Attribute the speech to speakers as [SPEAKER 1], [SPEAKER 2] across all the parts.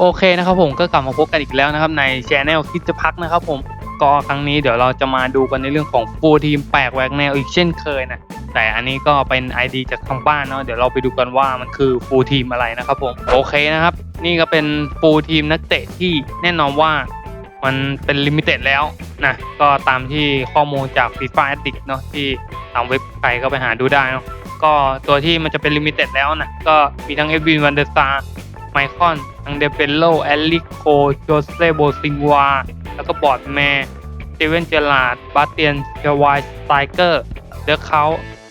[SPEAKER 1] โอเคนะครับผมก็กลับมาพบกันอีกแล้วนะครับในช anel คิดจะพักนะครับผมก็ครั้งนี้เดี๋ยวเราจะมาดูกันในเรื่องของฟูทีมแปลกแหวกแนวอีกเช่นเคยนะแต่อันนี้ก็เป็น ID จากทางบ้านเนาะเดี๋ยวเราไปดูกันว่ามันคือฟูทีมอะไรนะครับผมโอเคนะครับ นี่ก็เป็นฟูทีมนักเตะที่แน่นอนว่ามันเป็นลิมิเต็ดแล้วนะก็ตามที่ข้อมูลจาก FIFA Addict เนาะที่ตามเว็บใครก็ไปหาดูได้เนาะก็ตัวที่มันจะเป็นลิมิเต็ดแล้วนะก็มีทั้งเอฟวินวันเดอร์ซา ไมคอนทังเดเปโลแอลลิโคโจเซโบซิงวา แล้วก็บอดแมร์สตีเวนเจลาดบาเตียนเชวายสไตเกอร์เดอะเขา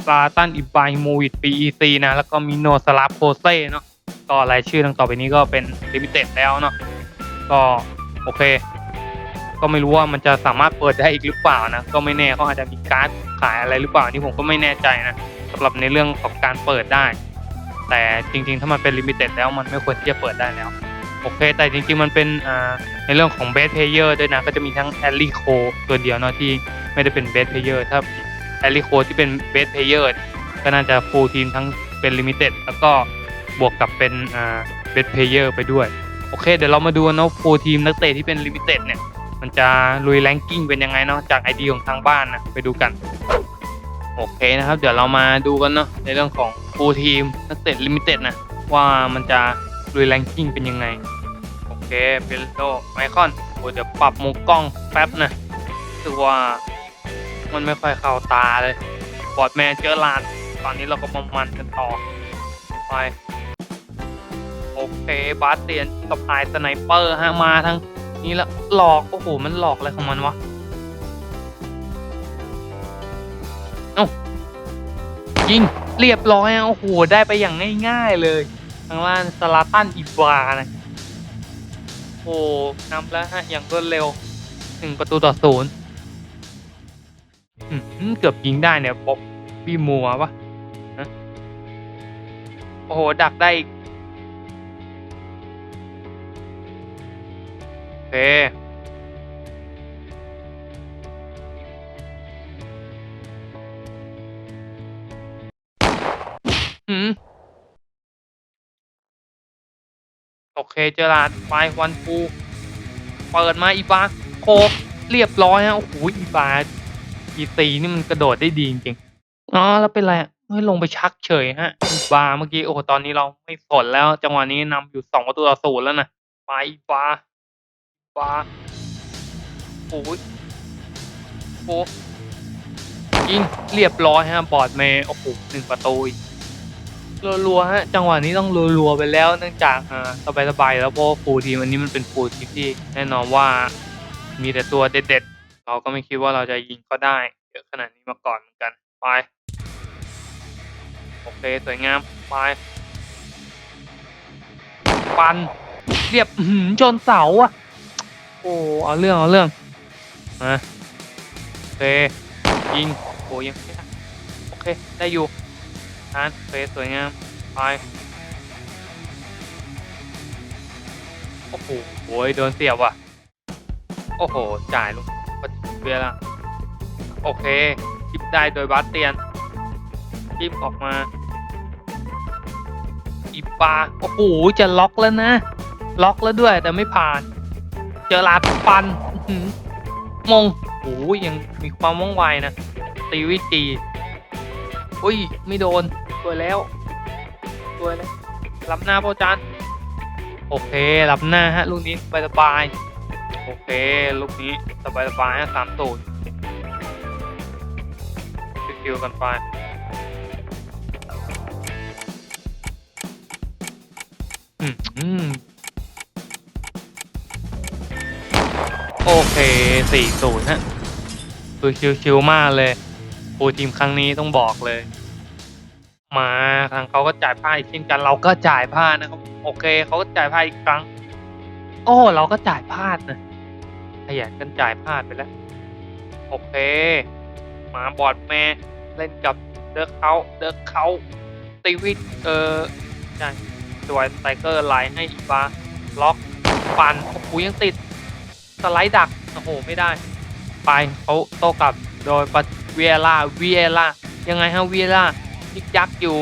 [SPEAKER 1] ซาตันอิบาฮิโมวิชปีอีซีนะ แล้วก็มิโนสลาโพเซ่เนาะก็รายชื่อดังต่อไปนี้ก็เป็นลิมิเต็ดแล้วเนาะก็โอเค ก็ไม่รู้ว่ามันจะสามารถเปิดได้อีกหรือเปล่านะ ก็ไม่แน่เขาอาจจะมีการ์ดขายอะไรหรือเปล่านี่ผมก็ไม่แน่ใจนะสำหรับในเรื่องของการเปิดได้ แต่จริงๆ ถ้ามันเป็นลิมิเต็ดแล้วมันไม่ควรที่จะเปิดได้แล้ว โอเค แต่จริงๆ มันเป็นในเรื่องของเบสเพเยอร์ด้วยนะ ก็จะมีทั้งแอลลี่โคตัวเดียวเนาะที่ไม่ได้เป็นเบสเพเยอร์ถ้าแอลลี่โคที่เป็นเบสเพเยอร์ก็น่าจะฟูลทีมทั้งเป็นลิมิเต็ดแล้วก็บวกกับเป็นเบสเพเยอร์ไปด้วย โอเค เดี๋ยวเรามาดูเนาะฟูลทีมนักเตะที่เป็นลิมิเต็ดเนี่ยมันจะลุยแรงกิ้งเป็นยังไงเนาะจากไอดีของทางบ้านนะไปดูกัน โอเคนะครับ เดี๋ยวเรามาดูกันเนาะในเรื่องของฟูลทีมนักเตะลิมิเต็ดนะ ว่ามันจะลุยแรงกิ้งเป็นยังไง โอเคเปโลไมคอนโอ้เดี๋ยวปรับมุมกล้องแป๊บนะรู้สึกว่ามันไม่ค่อยเข้าตาเลยบอดแมนเจอลานตอนนี้เราก็มามันกันต่อไปโอเคบาสเตียนสปายสไนเปอร์ฮะมาทั้งนี้ละหลอก โอ้โห มันหลอกอะไรของมันวะ ยิงเรียบร้อยอะโอ้โหได้ไปอย่างง่ายๆเลย ทางล่างสลาตันอีบานะโอ้นำแล้วฮะอย่างรวดเร็วหนึ่งประตูต่อศูนย์เกือบยิงได้เนี่ยบ๊อบบี้มัวปะฮะโอ้โห ดักได้อีกโอเค โอเคเจอราดไปวันฟูเปิดมาอีบาโคกเรียบร้อยฮะโอ้โหอีบาอีตีนี่มันกระโดดได้ดีจริงๆอ๋อแล้วเป็นไรอะไม่ลงไปชักเฉยฮะอีบาเมื่อกี้โอ้โหตอนนี้เราไม่สนแล้ว จังหวะนี้นำอยู่สองประตูต่อศูนย์แล้วนะไปอีบาอีบาโอ้ยโอ้ยิงเรียบร้อยฮะบอร์ดเมย์โอ้โหหนึ่งประตูอีก รัวๆฮะจังหวะนี้ต้องรัวๆไปแล้วเนื่องจากอ่าสบายๆแล้วเพราะฟูทีมอันนี้มันเป็นฟูทีมที่แน่นอนว่ามีแต่ตัวเด็ดๆ เราก็ไม่คิดว่าเราจะยิงก็ได้เยอะขนาดนี้มาก่อนเหมือนกันไปโอเคสวยงามไปปันเรียบหือชนเสาอะโอ้เอาเรื่องเอาเรื่องมาโอเคยิงโอ้ยังไม่ได้โอเคได้อยู่ ทานเฟสสวยงาม ไป โอ้โหโอ้ยโดนเสียบว่ะ โอ้โห จ่ายลูกปฏิเวลาโอเคจิบได้โดยบาสเตียนจิบออกมา อีปาโอ้โห จะล็อกแล้วนะ ล็อกแล้วด้วยแต่ไม่ผ่าน เจอลาปันมงโอ้ยยังมีความว่องไวนะตีวิจี อุ้ย ไม่โดนสวยแล้วสวยแล้วรับหน้าพ่อจันโอเครับหน้าฮะลูกนี้สบายสบายๆโอเคลูกนี้สบายสบายๆฮะสามตูดคิวๆกันไปอืมอืมโอเคสี่ศูนย์ฮะคือชิวๆมากเลย ฟูทีมครั้งนี้ต้องบอกเลย มาทางเขาก็จ่ายผ้าอีกเช่นกันเราก็จ่ายผ้านะครับโอเคเขาก็จ่ายผ้าอีกครั้ง โอ้เราก็จ่ายพลาดนะขยันกันจ่ายพลาดไปแล้ว โอเค มาบอดแม่เล่นกับเดอร์เขาเดอร์เขาตีวิทเออใช่สวยไตรเกอร์ไลน์ให้อีกบาล็อกปันโอ้โหยังติดสไลด์ดักโอ้โหไม่ได้ ไปเขาโต้กลับโดยปั เวียล่าเวียล่ายังไงฮะเวียล่ายิกยักอยู่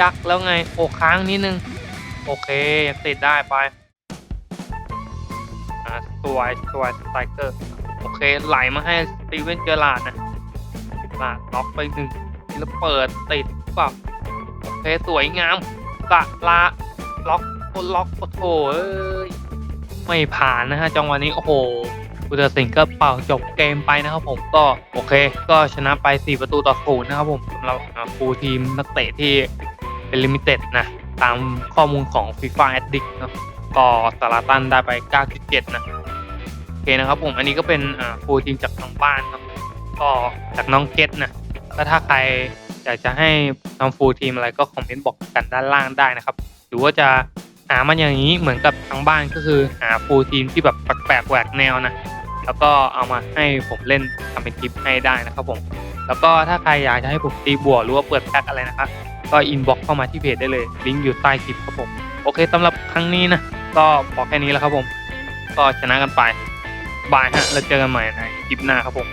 [SPEAKER 1] ยักแล้วไงโอค้างนิดนึง โอเคยังติดได้ไปสวยสวยสไตรเกอร์โอเคไหลมาให้สตีเวนเจอร์ลาร์ดนะลาดล็อกไปหนึ่งแล้วเปิดติดปล่าโอเคสวยงามกะลาล็อกล็อกโอ้โหเอ้ยไม่ผ่านนะฮะจังหวะนี้โอ้โห อุตสิงก็เป่าจบเกมไปนะครับผมก็โอเค ก็ชนะไป 4 ประตูต่อศูนย์นะครับผมสำหรับฟูลทีมนักเตะที่เป็นลิมิเต็ดนะ ตามข้อมูลของ FIFA Addict นะก็สาราตันได้ไป 9.7 นะโอเคนะครับผมอันนี้ก็เป็นฟูลทีมจากทางบ้านครับก็จากน้องเกตนะก็ถ้าใครอยากจะให้ทำฟูลทีมอะไรก็คอมเมนต์บอกกันด้านล่างได้นะครับ หรือว่าจะหามันอย่างนี้เหมือนกับทางบ้านก็คือหาฟูลทีมที่แบบแปลกๆแหวกแนวนะ แล้วก็เอามาให้ผมเล่นทำเป็นคลิปให้ได้นะครับผม แล้วก็ถ้าใครอยากจะให้ผมตีบวกหรือว่าเปิดแพ็กอะไรนะครับก็อินบ็อกเข้ามาที่เพจได้เลย ลิงก์อยู่ใต้คลิปครับผม โอเคสำหรับครั้งนี้นะ ก็พอแค่นี้แล้วครับผม ก็ชนะกันไปบายฮะแล้วเจอกันใหม่ในคลิปหน้าครับผม